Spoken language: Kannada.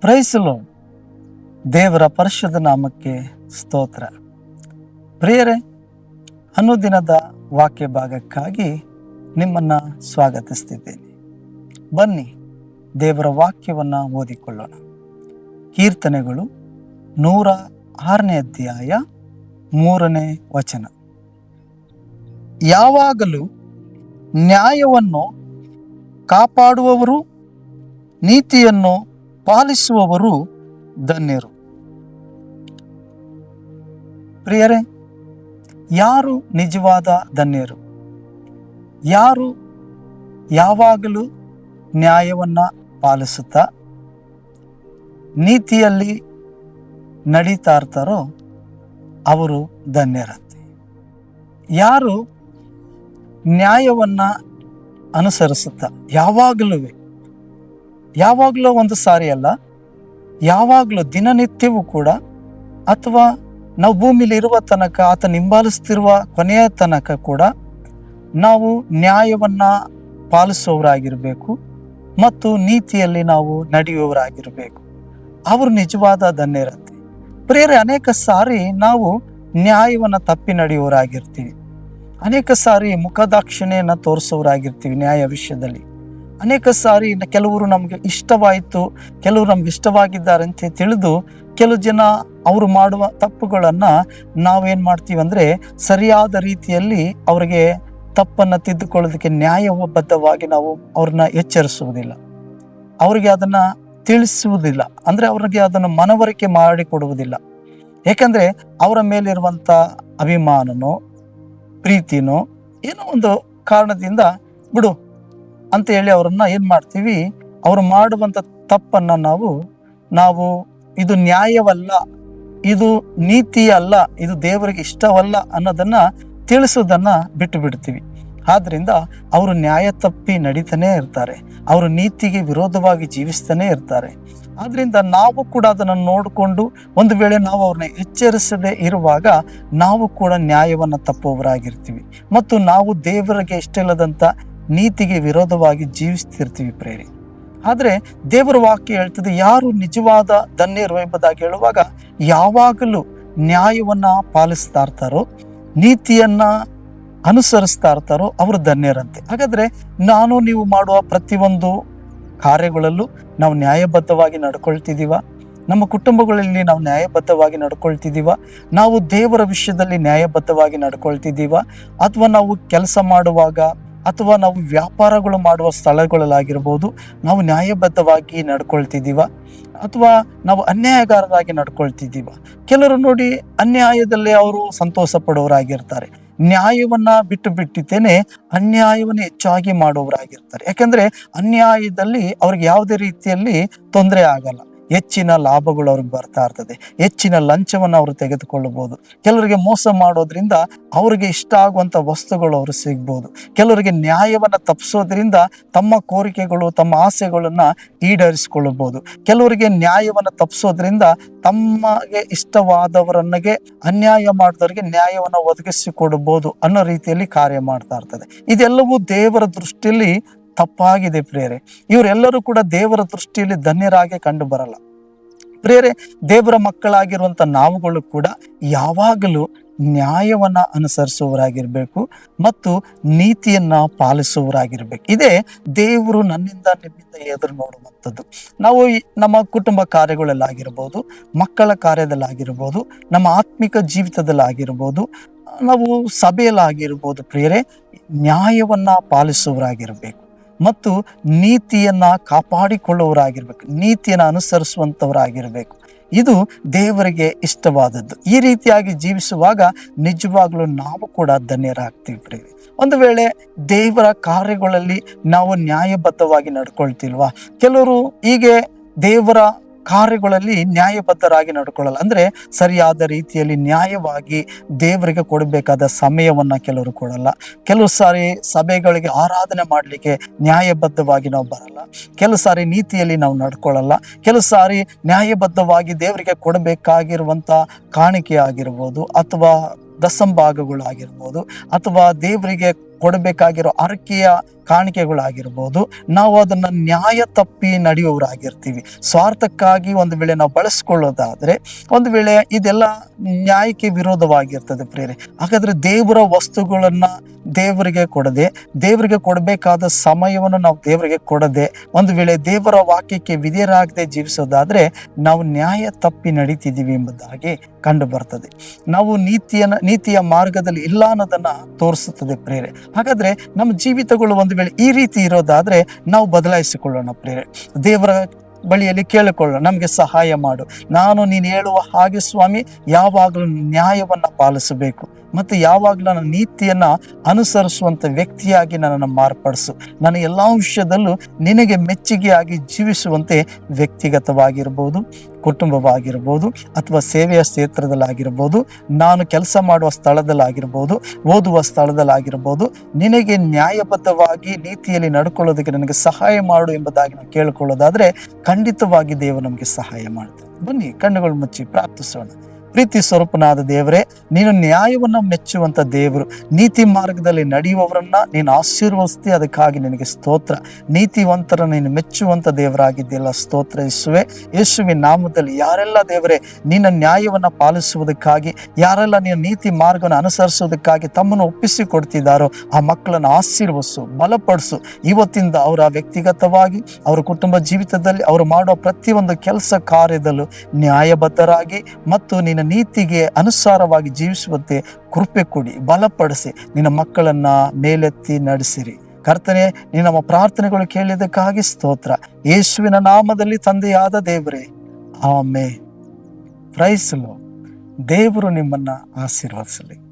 ಪ್ರೈಸಲು ದೇವರ ಪರಿಶುದ್ಧ ನಾಮಕ್ಕೆ ಸ್ತೋತ್ರ. ಪ್ರಿಯರೇ ಅನುದಿನದ ವಾಕ್ಯ ಭಾಗಕ್ಕಾಗಿ ನಿಮ್ಮನ್ನು ಸ್ವಾಗತಿಸ್ತಿದ್ದೇನೆ. ಬನ್ನಿ, ದೇವರ ವಾಕ್ಯವನ್ನು ಓದಿಕೊಳ್ಳೋಣ. ಕೀರ್ತನೆಗಳು ನೂರ ಆರನೇ ಅಧ್ಯಾಯ ಮೂರನೇ ವಚನ. ಯಾವಾಗಲೂ ನ್ಯಾಯವನ್ನು ಕಾಪಾಡುವವರು, ನೀತಿಯನ್ನು ಪಾಲಿಸುವವರು ಧನ್ಯರು. ಪ್ರಿಯರೇ, ಯಾರು ನಿಜವಾದ ಧನ್ಯರು? ಯಾರು ಯಾವಾಗಲೂ ನ್ಯಾಯವನ್ನ ಪಾಲಿಸುತ್ತಾ, ನೀತಿಯಲ್ಲಿ ನಡೀತಾ ಇರ್ತಾರೋ ಅವರು ಧನ್ಯರಂತೆ ಯಾರು ನ್ಯಾಯವನ್ನ ಅನುಸರಿಸುತ್ತಾ ಯಾವಾಗಲೂ ಯಾವಾಗಲೂ ಒಂದು ಸಾರಿ ಅಲ್ಲ, ಯಾವಾಗಲೂ ದಿನನಿತ್ಯವೂ ಕೂಡ, ಅಥವಾ ನಾವು ಭೂಮಿಲಿ ಇರುವ ತನಕ, ಆತ ನಿಂಬಾಲಿಸ್ತಿರುವ ಕೊನೆಯ ತನಕ ಕೂಡ ನಾವು ನ್ಯಾಯವನ್ನು ಪಾಲಿಸುವವರಾಗಿರಬೇಕು ಮತ್ತು ನೀತಿಯಲ್ಲಿ ನಾವು ನಡೆಯುವವರಾಗಿರಬೇಕು. ಅವರು ನಿಜವಾದ ಧನ್ಯರಂತೆ. ಪ್ರೇರೆ ಅನೇಕ ಸಾರಿ ನಾವು ನ್ಯಾಯವನ್ನು ತಪ್ಪಿ ನಡೆಯುವವರಾಗಿರ್ತೀವಿ. ಅನೇಕ ಸಾರಿ ಮುಖದಾಕ್ಷಿಣೆಯನ್ನು ತೋರಿಸೋರಾಗಿರ್ತೀವಿ ನ್ಯಾಯ ವಿಷಯದಲ್ಲಿ. ಅನೇಕ ಸಾರಿ ಕೆಲವರು ನಮಗೆ ಇಷ್ಟವಾಯಿತು, ಕೆಲವರು ನಮ್ಗೆ ಇಷ್ಟವಾಗಿದ್ದಾರೆ ಅಂತ ತಿಳಿದು ಕೆಲವು ಜನ ಅವರು ಮಾಡುವ ತಪ್ಪುಗಳನ್ನ ನಾವೇನ್ ಮಾಡ್ತೀವಿ ಅಂದ್ರೆ ಸರಿಯಾದ ರೀತಿಯಲ್ಲಿ ಅವರಿಗೆ ತಪ್ಪನ್ನ ತಿದ್ದುಕೊಳ್ಳೋದಕ್ಕೆ ನ್ಯಾಯಬದ್ಧವಾಗಿ ನಾವು ಅವ್ರನ್ನ ಎಚ್ಚರಿಸುವುದಿಲ್ಲ. ಅವರಿಗೆ ಅದನ್ನ ತಿಳಿಸುವುದಿಲ್ಲ. ಅಂದ್ರೆ ಅವ್ರಿಗೆ ಅದನ್ನು ಮನವರಿಕೆ ಮಾಡಿಕೊಡುವುದಿಲ್ಲ ಯಾಕಂದ್ರೆ ಅವರ ಮೇಲಿರುವಂತ ಅಭಿಮಾನನೋ, ಪ್ರೀತಿನೋ ಏನೋ ಒಂದು ಕಾರಣದಿಂದ ಬಿಡು ಅಂತ ಹೇಳಿ ಅವರನ್ನ ಏನ್ ಮಾಡ್ತೀವಿ? ಅವ್ರು ಮಾಡುವಂತ ತಪ್ಪನ್ನ ನಾವು ನಾವು ಇದು ನ್ಯಾಯವಲ್ಲ, ಇದು ನೀತಿ ಅಲ್ಲ, ಇದು ದೇವರಿಗೆ ಇಷ್ಟವಲ್ಲ ಅನ್ನೋದನ್ನ ತಿಳಿಸೋದನ್ನ ಬಿಟ್ಟು ಬಿಡ್ತೀವಿ. ಆದ್ರಿಂದ ಅವರು ನ್ಯಾಯ ತಪ್ಪಿ ನಡೀತಾನೆ ಇರ್ತಾರೆ. ಅವರು ನೀತಿಗೆ ವಿರೋಧವಾಗಿ ಜೀವಿಸ್ತಾನೆ ಇರ್ತಾರೆ. ಆದ್ರಿಂದ ನಾವು ಕೂಡ ಅದನ್ನು ನೋಡಿಕೊಂಡು ಒಂದು ವೇಳೆ ನಾವು ಅವ್ರನ್ನ ಎಚ್ಚರಿಸದೆ ಇರುವಾಗ ನಾವು ಕೂಡ ನ್ಯಾಯವನ್ನು ತಪ್ಪುವವರಾಗಿರ್ತೀವಿ. ಮತ್ತು ನಾವು ದೇವರಿಗೆ ಇಷ್ಟಿಲ್ಲದಂತ ನೀತಿಗೆ ವಿರೋಧವಾಗಿ ಜೀವಿಸ್ತಿರ್ತೀವಿ ಪ್ರೇರಿ. ಆದರೆ ದೇವರ ವಾಕ್ಯ ಹೇಳ್ತದೆ, ಯಾರು ನಿಜವಾದ ಧನ್ಯರು ಎಂಬುದಾಗಿ ಹೇಳುವಾಗ ಯಾವಾಗಲೂ ನ್ಯಾಯವನ್ನ ಪಾಲಿಸ್ತಾ ಇರ್ತಾರೋ, ನೀತಿಯನ್ನ ಅನುಸರಿಸ್ತಾ ಇರ್ತಾರೋ ಅವರು ಧನ್ಯರಂತೆ. ಹಾಗಾದ್ರೆ ನಾನು ನೀವು ಮಾಡುವ ಪ್ರತಿಯೊಂದು ಕಾರ್ಯಗಳಲ್ಲೂ ನಾವು ನ್ಯಾಯಬದ್ಧವಾಗಿ ನಡ್ಕೊಳ್ತಿದ್ದೀವ ನಮ್ಮ ಕುಟುಂಬಗಳಲ್ಲಿ ನಾವು ನ್ಯಾಯಬದ್ಧವಾಗಿ ನಡ್ಕೊಳ್ತಿದ್ದೀವ ನಾವು ದೇವರ ವಿಷಯದಲ್ಲಿ ನ್ಯಾಯಬದ್ಧವಾಗಿ ನಡ್ಕೊಳ್ತಿದ್ದೀವ ಅಥವಾ ನಾವು ಕೆಲಸ ಮಾಡುವಾಗ ಅಥವಾ ನಾವು ವ್ಯಾಪಾರಗಳು ಮಾಡುವ ಸ್ಥಳಗಳಲ್ಲಾಗಿರ್ಬೋದು, ನಾವು ನ್ಯಾಯಬದ್ಧವಾಗಿ ನಡ್ಕೊಳ್ತಿದ್ದೀವ, ಅಥವಾ ನಾವು ಅನ್ಯಾಯಗಾರರಾಗಿ ನಡ್ಕೊಳ್ತಿದ್ದೀವ. ಕೆಲವರು ನೋಡಿ ಅನ್ಯಾಯದಲ್ಲಿ ಅವರು ಸಂತೋಷ ಪಡೋರಾಗಿರ್ತಾರೆ ನ್ಯಾಯವನ್ನ ಬಿಟ್ಟು ಬಿಟ್ಟಿದ್ದೇನೆ, ಅನ್ಯಾಯವನ್ನು ಹೆಚ್ಚಾಗಿ ಮಾಡುವವರಾಗಿರ್ತಾರೆ ಯಾಕಂದ್ರೆ, ಅನ್ಯಾಯದಲ್ಲಿ ಅವ್ರಿಗೆ ಯಾವುದೇ ರೀತಿಯಲ್ಲಿ ತೊಂದರೆ ಆಗಲ್ಲ. ಹೆಚ್ಚಿನ ಲಾಭಗಳು ಅವ್ರಿಗೆ ಬರ್ತಾ ಇರ್ತದೆ. ಹೆಚ್ಚಿನ ಲಂಚವನ್ನು ಅವರು ತೆಗೆದುಕೊಳ್ಳಬಹುದು. ಕೆಲವರಿಗೆ ಮೋಸ ಮಾಡೋದ್ರಿಂದ ಅವರಿಗೆ ಇಷ್ಟ ಆಗುವಂತ ವಸ್ತುಗಳು ಅವರು ಸಿಗ್ಬೋದು ಕೆಲವರಿಗೆ ನ್ಯಾಯವನ್ನ ತಪ್ಪಿಸೋದ್ರಿಂದ ತಮ್ಮ ಕೋರಿಕೆಗಳು, ತಮ್ಮ ಆಸೆಗಳನ್ನ ಈಡೇರಿಸಿಕೊಳ್ಳಬಹುದು. ಕೆಲವರಿಗೆ ನ್ಯಾಯವನ್ನ ತಪ್ಪಿಸೋದ್ರಿಂದ ತಮಗೆ ಇಷ್ಟವಾದವರನ್ನಗೆ, ಅನ್ಯಾಯ ಮಾಡಿದವರಿಗೆ ನ್ಯಾಯವನ್ನ ಒದಗಿಸಿಕೊಡಬಹುದು ಅನ್ನೋ ರೀತಿಯಲ್ಲಿ ಕಾರ್ಯ ಮಾಡ್ತಾ ಇರ್ತದೆ. ಇದೆಲ್ಲವೂ ದೇವರ ದೃಷ್ಟಿಯಲ್ಲಿ ತಪ್ಪಾಗಿದೆ ಪ್ರೇರೆ ಇವರೆಲ್ಲರೂ ಕೂಡ ದೇವರ ದೃಷ್ಟಿಯಲ್ಲಿ ಧನ್ಯರಾಗಿ ಕಂಡು ಬರಲ್ಲ ಪ್ರೇರೆ ದೇವರ ಮಕ್ಕಳಾಗಿರುವಂತ ನಾವುಗಳು ಕೂಡ ಯಾವಾಗಲೂ ನ್ಯಾಯವನ್ನ ಅನುಸರಿಸುವವರಾಗಿರ್ಬೇಕು ಮತ್ತು ನೀತಿಯನ್ನ ಪಾಲಿಸುವವರಾಗಿರ್ಬೇಕು. ಇದೇ ದೇವರು ನನ್ನಿಂದ ನಿಮ್ಮಿಂದ ಎದುರು ನೋಡುವಂಥದ್ದು. ನಾವು ನಮ್ಮ ಕುಟುಂಬ ಕಾರ್ಯಗಳಲ್ಲಾಗಿರ್ಬೋದು, ಮಕ್ಕಳ ಕಾರ್ಯದಲ್ಲಾಗಿರ್ಬೋದು, ನಮ್ಮ ಆತ್ಮಿಕ ಜೀವಿತದಲ್ಲಾಗಿರ್ಬೋದು, ನಾವು ಸಭೆಯಲ್ಲಾಗಿರ್ಬೋದು ಪ್ರಿಯರೇ, ನ್ಯಾಯವನ್ನ ಪಾಲಿಸುವವರಾಗಿರ್ಬೇಕು. ಮತ್ತು ನೀತಿಯನ್ನ ಕಾಪಾಡಿಕೊಳ್ಳುವವರಾಗಿರ್ಬೇಕು, ನೀತಿಯನ್ನು ಅನುಸರಿಸುವಂಥವರಾಗಿರಬೇಕು ಇದು ದೇವರಿಗೆ ಇಷ್ಟವಾದದ್ದು. ಈ ರೀತಿಯಾಗಿ ಜೀವಿಸುವಾಗ ನಿಜವಾಗ್ಲೂ ನಾವು ಕೂಡ ಧನ್ಯರಾಗ್ತೀವಿ ಒಂದು ವೇಳೆ ದೇವರ ಕಾರ್ಯಗಳಲ್ಲಿ ನಾವು ನ್ಯಾಯಬದ್ಧವಾಗಿ ನಡ್ಕೊಳ್ತಿಲ್ವಾ? ಕೆಲವರು ಹೀಗೆ ದೇವರ ಕಾರ್ಯಗಳಲ್ಲಿ ನ್ಯಾಯಬದ್ಧರಾಗಿ ನಡ್ಕೊಳ್ಳಲ್ಲ. ಅಂದ್ರೆ ಸರಿಯಾದ ರೀತಿಯಲ್ಲಿ ನ್ಯಾಯವಾಗಿ ದೇವರಿಗೆ ಕೊಡಬೇಕಾದ ಸಮಯವನ್ನ ಕೆಲವರು ಕೊಡಲ್ಲ. ಕೆಲವು ಸಾರಿ ಸಭೆಗಳಿಗೆ ಆರಾಧನೆ ಮಾಡಲಿಕ್ಕೆ ನ್ಯಾಯಬದ್ಧವಾಗಿ ನಾವು ಬರಲ್ಲ. ಕೆಲವು ಸಾರಿ ನೀತಿಯಲ್ಲಿ ನಾವು ನಡ್ಕೊಳ್ಳಲ್ಲ. ಕೆಲವು ಸಾರಿ ನ್ಯಾಯಬದ್ಧವಾಗಿ ದೇವರಿಗೆ ಕೊಡಬೇಕಾಗಿರುವಂತ ಕಾಣಿಕೆ ಆಗಿರ್ಬೋದು ಅಥವಾ ದಸಂಭಾಗಗಳಾಗಿರ್ಬೋದು ಅಥವಾ ದೇವರಿಗೆ ಕೊಡಬೇಕಾಗಿರೋ ಅರಕೆಯ ಕಾಣಿಕೆಗಳಾಗಿರ್ಬೋದು, ನಾವು ಅದನ್ನ ನ್ಯಾಯ ತಪ್ಪಿ ನಡೆಯುವವರಾಗಿರ್ತೀವಿ. ಸ್ವಾರ್ಥಕ್ಕಾಗಿ ಒಂದು ವೇಳೆ ನಾವು ಬಳಸ್ಕೊಳ್ಳೋದಾದರೆ, ಒಂದು ವೇಳೆ ಇದೆಲ್ಲ ನ್ಯಾಯಕ್ಕೆ ವಿರೋಧವಾಗಿರ್ತದೆ ಪ್ರೇರೆ ಹಾಗಾದ್ರೆ ದೇವರ ವಸ್ತುಗಳನ್ನ ದೇವರಿಗೆ ಕೊಡದೆ, ದೇವರಿಗೆ ಕೊಡಬೇಕಾದ ಸಮಯವನ್ನು ನಾವು ದೇವರಿಗೆ ಕೊಡದೆ, ಒಂದು ವೇಳೆ ದೇವರ ವಾಕ್ಯಕ್ಕೆ ವಿಧೇಯರಾಗದೆ ಜೀವಿಸೋದಾದ್ರೆ, ನಾವು ನ್ಯಾಯ ತಪ್ಪಿ ನಡೀತಿದ್ದೀವಿ ಎಂಬುದಾಗಿ ಕಂಡು ಬರ್ತದೆ ನಾವು ನೀತಿಯನ್ನು, ನೀತಿಯ ಮಾರ್ಗದಲ್ಲಿ ಇಲ್ಲ ಅನ್ನೋದನ್ನ ತೋರಿಸುತ್ತದೆ ಪ್ರೇರೆ ಹಾಗಾದ್ರೆ ನಮ್ಮ ಜೀವಿತಗಳು ಒಂದು ವೇಳೆ ಈ ರೀತಿ ಇರೋದಾದ್ರೆ ನಾವು ಬದಲಾಯಿಸಿಕೊಳ್ಳೋಣ ಪ್ರೇರೆ ದೇವರ ಬಳಿಯಲ್ಲಿ ಕೇಳಿಕೊಳ್ಳೋಣ, ನಮಗೆ ಸಹಾಯ ಮಾಡು. ನಾನು ನೀನು ಹೇಳುವ ಹಾಗೆ ಸ್ವಾಮಿ, ಯಾವಾಗಲೂ ನ್ಯಾಯವನ್ನು ಪಾಲಿಸಬೇಕು. ಮತ್ತು ಯಾವಾಗಲೂ ನನ್ನ ನೀತಿಯನ್ನ ಅನುಸರಿಸುವಂತ ವ್ಯಕ್ತಿಯಾಗಿ ನನ್ನನ್ನು ಮಾರ್ಪಡಿಸು. ನನ್ನ ಎಲ್ಲಾ ವಿಷಯದಲ್ಲೂ ನಿನಗೆ ಮೆಚ್ಚುಗೆಯಾಗಿ ಜೀವಿಸುವಂತೆ ವ್ಯಕ್ತಿಗತವಾಗಿರ್ಬೋದು, ಕುಟುಂಬವಾಗಿರ್ಬೋದು ಅಥವಾ ಸೇವೆಯ ಕ್ಷೇತ್ರದಲ್ಲಾಗಿರ್ಬೋದು, ನಾನು ಕೆಲಸ ಮಾಡುವ ಸ್ಥಳದಲ್ಲಾಗಿರ್ಬೋದು, ಓದುವ ಸ್ಥಳದಲ್ಲಾಗಿರ್ಬೋದು, ನಿನಗೆ ನ್ಯಾಯಬದ್ಧವಾಗಿ ನೀತಿಯಲ್ಲಿ ನಡ್ಕೊಳ್ಳೋದಕ್ಕೆ ನನಗೆ ಸಹಾಯ ಮಾಡು ಎಂಬುದಾಗಿ ನಾವು ಕೇಳಿಕೊಳ್ಳೋದಾದ್ರೆ ಖಂಡಿತವಾಗಿ ದೇವರು ನಮಗೆ ಸಹಾಯ ಮಾಡ್ತಾರೆ ಬನ್ನಿ, ಕಣ್ಣುಗಳು ಮುಚ್ಚಿ ಪ್ರಾರ್ಥಿಸೋಣ. ಪ್ರೀತಿ ಸ್ವರೂಪನಾದ ದೇವರೇ, ನೀನು ನ್ಯಾಯವನ್ನ ಮೆಚ್ಚುವಂತ ದೇವರು. ನೀತಿ ಮಾರ್ಗದಲ್ಲಿ ನಡೆಯುವವರನ್ನ ನೀನು ಆಶೀರ್ವದಿಸ್ತಿ, ಅದಕ್ಕಾಗಿ ನಿನಗೆ ಸ್ತೋತ್ರ. ನೀತಿವಂತರ ನೀನು ಮೆಚ್ಚುವಂತ ದೇವರಾಗಿದ್ದೆಲ್ಲ ಸ್ತೋತ್ರ ಯೇಸುವೆ. ಯೇಸುವಿನ ನಾಮದಲ್ಲಿ ಯಾರೆಲ್ಲ ದೇವರೇ, ನಿನ್ನ ನ್ಯಾಯವನ್ನ ಪಾಲಿಸುವುದಕ್ಕಾಗಿ, ಯಾರೆಲ್ಲ ನೀನು ನೀತಿ ಮಾರ್ಗವನ್ನು ಅನುಸರಿಸುವುದಕ್ಕಾಗಿ ತಮ್ಮನ್ನು ಒಪ್ಪಿಸಿ ಕೊಡ್ತಿದ್ದಾರೋ ಆ ಮಕ್ಕಳನ್ನು ಆಶೀರ್ವಸು ಬಲಪಡಿಸು. ಇವತ್ತಿಂದ ಅವರ ವ್ಯಕ್ತಿಗತವಾಗಿ, ಅವರ ಕುಟುಂಬ ಜೀವಿತದಲ್ಲಿ, ಅವರು ಮಾಡುವ ಪ್ರತಿಯೊಂದು ಕೆಲಸ ಕಾರ್ಯದಲ್ಲೂ ನ್ಯಾಯಬದ್ಧರಾಗಿ ಮತ್ತು ನಿನ್ನ ನೀತಿಗೆ ಅನುಸಾರವಾಗಿ ಜೀವಿಸುವಂತೆ ಕೃಪೆ ಕೊಡಿ, ಬಲಪಡಿಸಿ. ನಿನ್ನ ಮಕ್ಕಳನ್ನ ಮೇಲೆತ್ತಿ ನಡೆಸಿರಿ. ಕರ್ತನೆ, ನೀನು ನಮ್ಮ ಪ್ರಾರ್ಥನೆಗಳು ಕೇಳಿದಕ್ಕಾಗಿ ಸ್ತೋತ್ರ. ಯೇಸುವಿನ ನಾಮದಲ್ಲಿ ತಂದೆಯಾದ ದೇವರೇ ಆಮೇ ಪ್ರೈಸಲು ದೇವರು ನಿಮ್ಮನ್ನ ಆಶೀರ್ವದಿಸಲಿ.